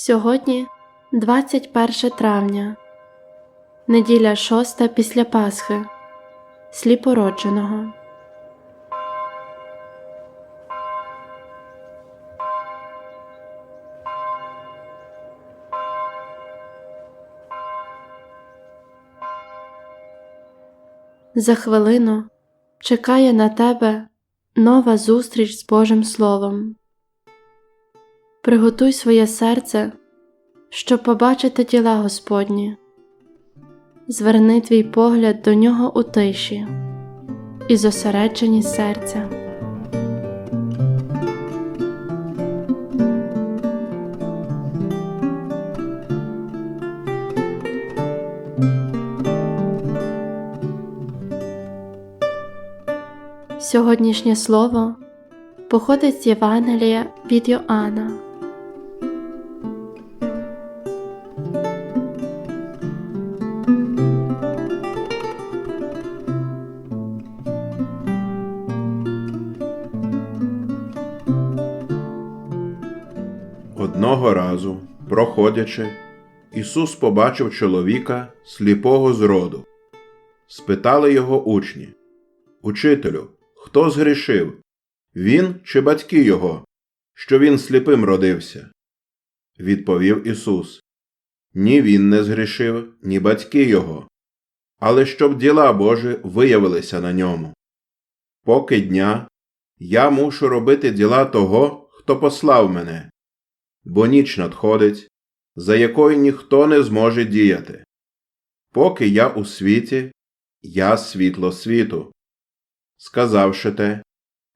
Сьогодні 21 травня, неділя шоста після Пасхи, сліпородженого. За хвилину чекає на тебе нова зустріч з Божим Словом. Приготуй своє серце, щоб побачити діла Господні. Зверни твій погляд до нього у тиші і зосереджені серця. Сьогоднішнє слово походить з Євангелія від Йоанна. Одного разу, проходячи, Ісус побачив чоловіка сліпого з роду. Спитали його учні Учителю, хто згрішив? Він чи батьки його, що він сліпим родився? Відповів Ісус Ні він не згрішив, ні батьки його, але щоб діла Божі виявилися на ньому. Поки дня я мушу робити діла того, хто послав мене бо ніч надходить, за якою ніхто не зможе діяти. Поки я у світі, я світло світу. Сказавши те,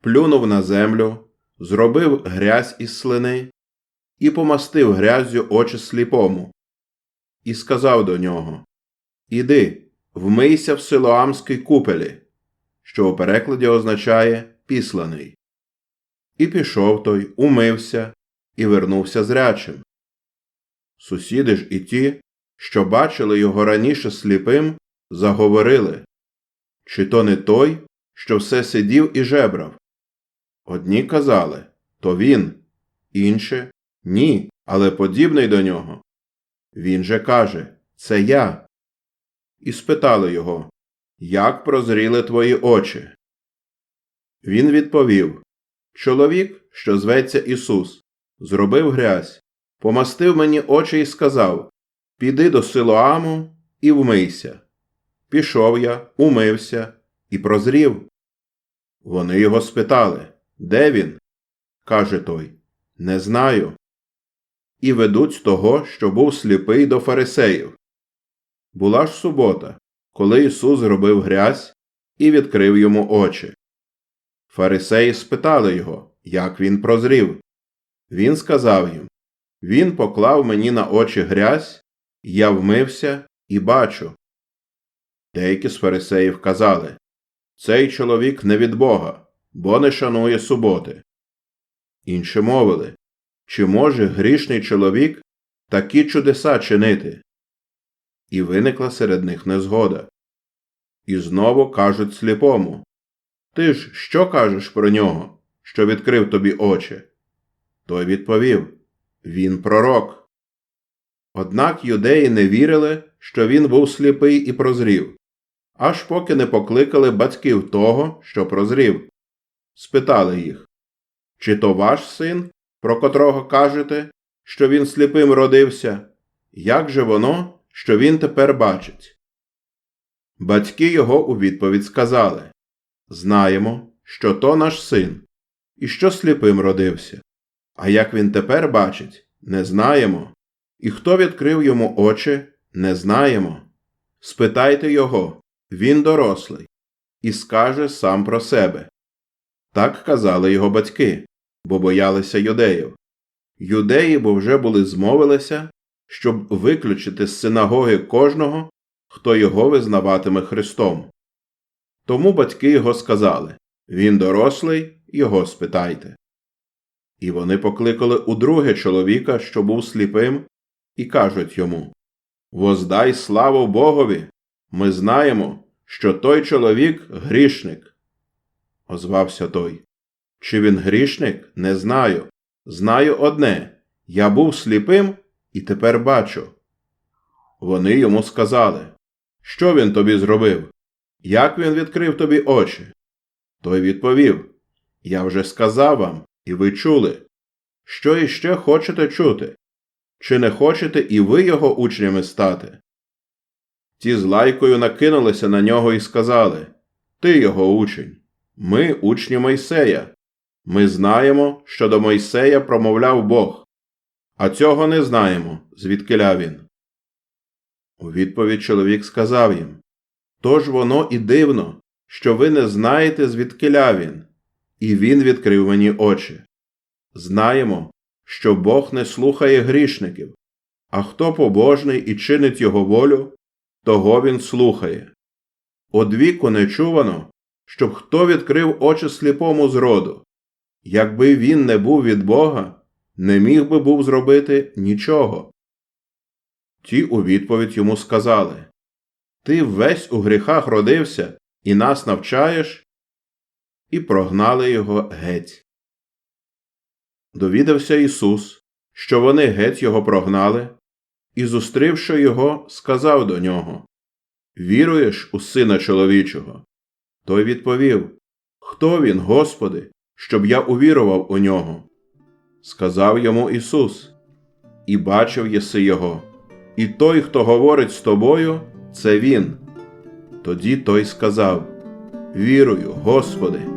плюнув на землю, зробив грязь із слини і помастив грязю очі сліпому, і сказав до нього Іди, вмийся в силоамській купелі, що у перекладі означає післаний. І пішов той, умився і вернувся зрячим. Сусіди ж і ті, що бачили його раніше сліпим, заговорили чи то не той, що все сидів і жебрав? Одні казали то він, інші ні, але подібний до нього. Він же каже Це я. І спитали його Як прозріли твої очі? Він відповів Чоловік, що зветься Ісус, зробив грязь, помастив мені очі і сказав Піди до Силоаму і вмийся. Пішов я, умився і прозрів. Вони його спитали Де він? каже той Не знаю. І ведуть того, що був сліпий до фарисеїв. Була ж субота, коли Ісус зробив грязь і відкрив йому очі. Фарисеї спитали його, як він прозрів. Він сказав їм Він поклав мені на очі грязь, я вмився і бачу. Деякі з фарисеїв казали Цей чоловік не від Бога, бо не шанує суботи. Інші мовили Чи може грішний чоловік такі чудеса чинити? І виникла серед них незгода. І знову кажуть сліпому Ти ж що кажеш про нього, що відкрив тобі очі? Той відповів Він пророк. Однак юдеї не вірили, що він був сліпий і прозрів, аж поки не покликали батьків того, що прозрів. Спитали їх Чи то ваш син, про котрого кажете, що він сліпим родився? Як же воно, що він тепер бачить? Батьки його у відповідь сказали Знаємо, що то наш син, і що сліпим родився. А як він тепер бачить, не знаємо. І хто відкрив йому очі, не знаємо. Спитайте його, він дорослий, і скаже сам про себе. Так казали його батьки, бо боялися юдеїв. Юдеї бо вже були змовилися, щоб виключити з синагоги кожного, хто його визнаватиме Христом. Тому батьки його сказали Він дорослий, його спитайте. І вони покликали удруге чоловіка, що був сліпим, і кажуть йому Воздай славу Богові! Ми знаємо, що той чоловік грішник. Озвався той. Чи він грішник, не знаю. Знаю одне я був сліпим і тепер бачу. Вони йому сказали, що він тобі зробив? Як він відкрив тобі очі? Той відповів: Я вже сказав вам, і ви чули. Що іще хочете чути? Чи не хочете і ви його учнями стати? Ті з лайкою накинулися на нього і сказали Ти його учень, ми учні Мойсея. Ми знаємо, що до Мойсея промовляв Бог, а цього не знаємо, звідкиля він. У відповідь чоловік сказав їм Тож воно і дивно, що ви не знаєте, звідкиля він, і він відкрив мені очі. Знаємо, що Бог не слухає грішників, а хто побожний і чинить його волю, того він слухає. Одвіку не чувано, щоб хто відкрив очі сліпому зроду. Якби він не був від Бога, не міг би був зробити нічого. Ті у відповідь йому сказали Ти весь у гріхах родився і нас навчаєш, і прогнали його геть. Довідався Ісус, що вони геть його прогнали, і, зустрівши його, сказав до нього Віруєш у Сина чоловічого? Той відповів Хто він, Господи, щоб я увірував у нього? Сказав йому Ісус, і бачив єси його, і той, хто говорить з тобою, це він. Тоді той сказав Вірую, Господи.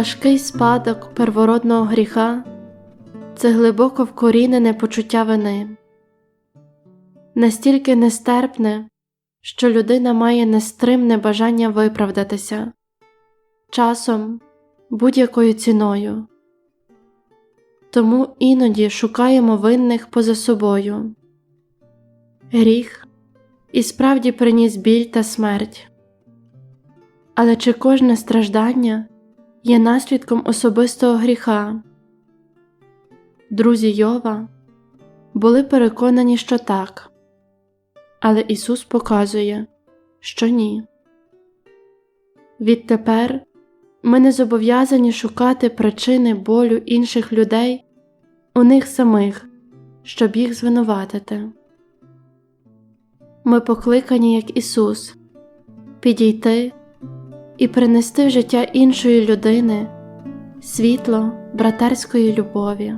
Важкий спадок первородного гріха це глибоко вкорінене почуття вини, настільки нестерпне, що людина має нестримне бажання виправдатися часом будь-якою ціною. Тому іноді шукаємо винних поза собою. Гріх і справді приніс біль та смерть. Але чи кожне страждання є наслідком особистого гріха? Друзі Йова були переконані, що так, але Ісус показує, що ні. Відтепер ми не зобов'язані шукати причини болю інших людей у них самих, щоб їх звинуватити. Ми покликані, як Ісус, підійти і принести в життя іншої людини світло братерської любові.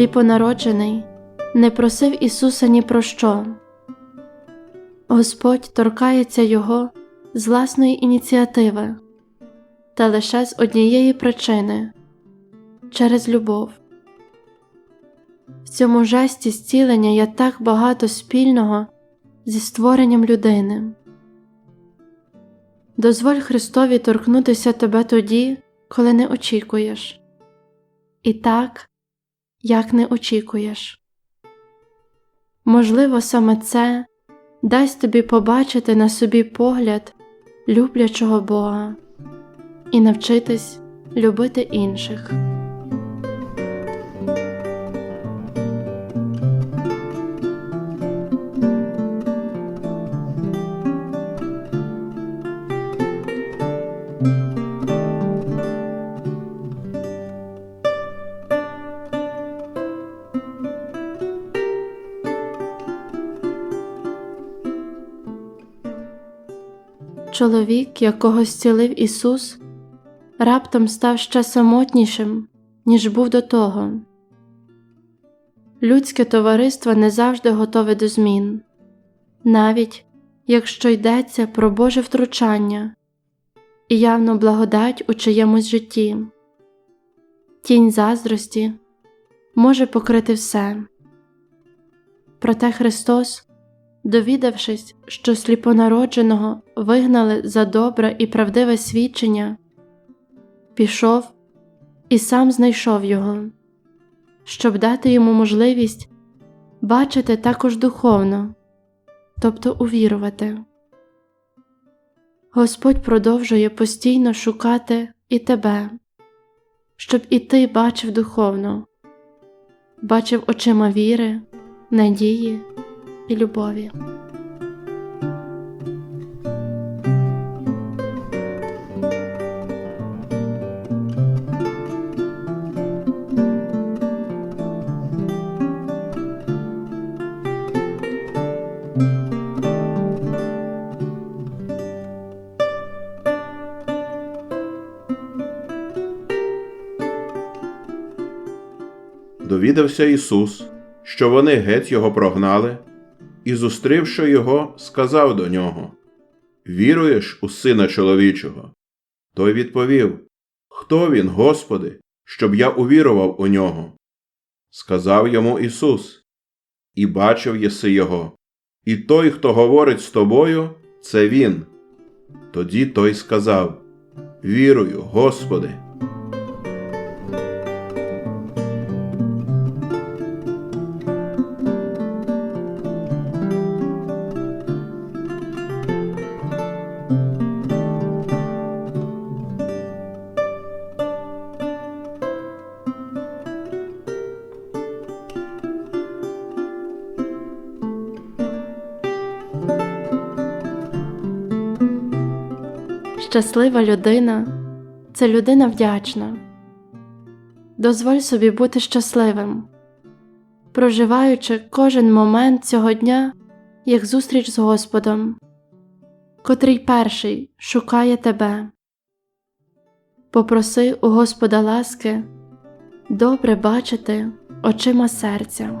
Сліпонароджений не просив Ісуса ні про що. Господь торкається Його з власної ініціативи та лише з однієї причини через любов. В цьому жесті зцілення є так багато спільного зі створенням людини. Дозволь Христові торкнутися тебе тоді, коли не очікуєш. І так, як не очікуєш. Можливо, саме це дасть тобі побачити на собі погляд люблячого Бога і навчитись любити інших. Чоловік, якого зцілив Ісус, раптом став ще самотнішим, ніж був до того. Людське товариство не завжди готове до змін, навіть якщо йдеться про Боже втручання і явну благодать у чиємусь житті. Тінь заздрості може покрити все. Проте Христос, довідавшись, що сліпонародженого вигнали за добре і правдиве свідчення, пішов і сам знайшов його, щоб дати йому можливість бачити також духовно, тобто увірувати. Господь продовжує постійно шукати і тебе, щоб і ти бачив духовно, бачив очима віри, надії і любові. Довідався Ісус, що вони геть його прогнали, і, зустрівши його, сказав до нього: Віруєш у Сина чоловічого? Той відповів: Хто він, Господи, щоб я увірував у нього? Сказав йому Ісус: І бачив єси його, і той, хто говорить з тобою, це він. Тоді той сказав: Вірую, Господи. Щаслива людина це людина вдячна. Дозволь собі бути щасливим, проживаючи кожен момент цього дня як зустріч з Господом, котрий перший шукає тебе. Попроси у Господа ласки добре бачити очима серця.